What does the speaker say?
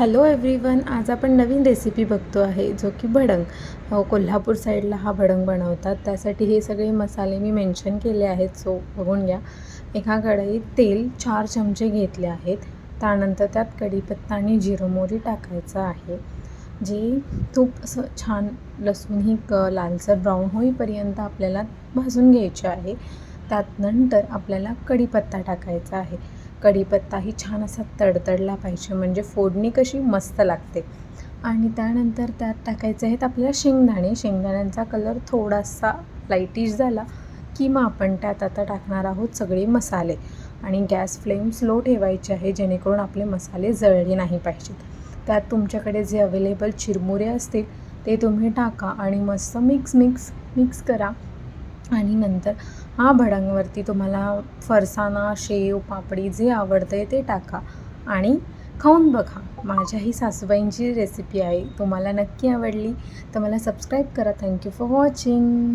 Hello everyone आज आपण नवीन recipe बघतो आहे जो की भडंग. कोल्हापूर साईडला हा भडंग बनवतात. त्यासाठी हे सगळे मसाले मी मेन्शन केले आहेत सो बघून घ्या. एका कढईत तेल चार चमचे घेतले आहेत. त्यानंतर त्यात कढीपत्ता आणि जिरं मोहरी टाकायचं आहे. जे तूप असं छान लसूण ही क लालसर ब्राऊन होईपर्यंत आपल्याला भाजून घ्यायचे आहे. त्यात नंतर आपल्याला कढीपत्ता टाकायचा आहे. कढीपत्ताही छान असा तडतडला पाहिजे. म्हणजे फोडणी कशी मस्त लागते. आणि त्यानंतर त्यात टाकायचे आहेत आपल्याला शेंगदाणे. शेंगदाण्यांचा कलर थोडासा लाईटिश झाला की मग आपण त्यात आता टाकणार आहोत सगळे मसाले. आणि गॅस फ्लेम स्लो ठेवायचे आहे जेणेकरून आपले मसाले जळले नाही पाहिजेत. त्यात तुमच्याकडे जे अवेलेबल चिरमुरे असतील ते तुम्ही टाका आणि मस्त मिक्स मिक्स मिक्स करा. आणि नंतर हा भडंगवरती तुम्हाला फरसाणा शेव पापडी जे आवडतं आहे ते टाका आणि खाऊन बघा. माझ्या ही सासूबाईंची रेसिपी आहे. तुम्हाला नक्की आवडली तर मला सबस्क्राईब करा. Thank you for watching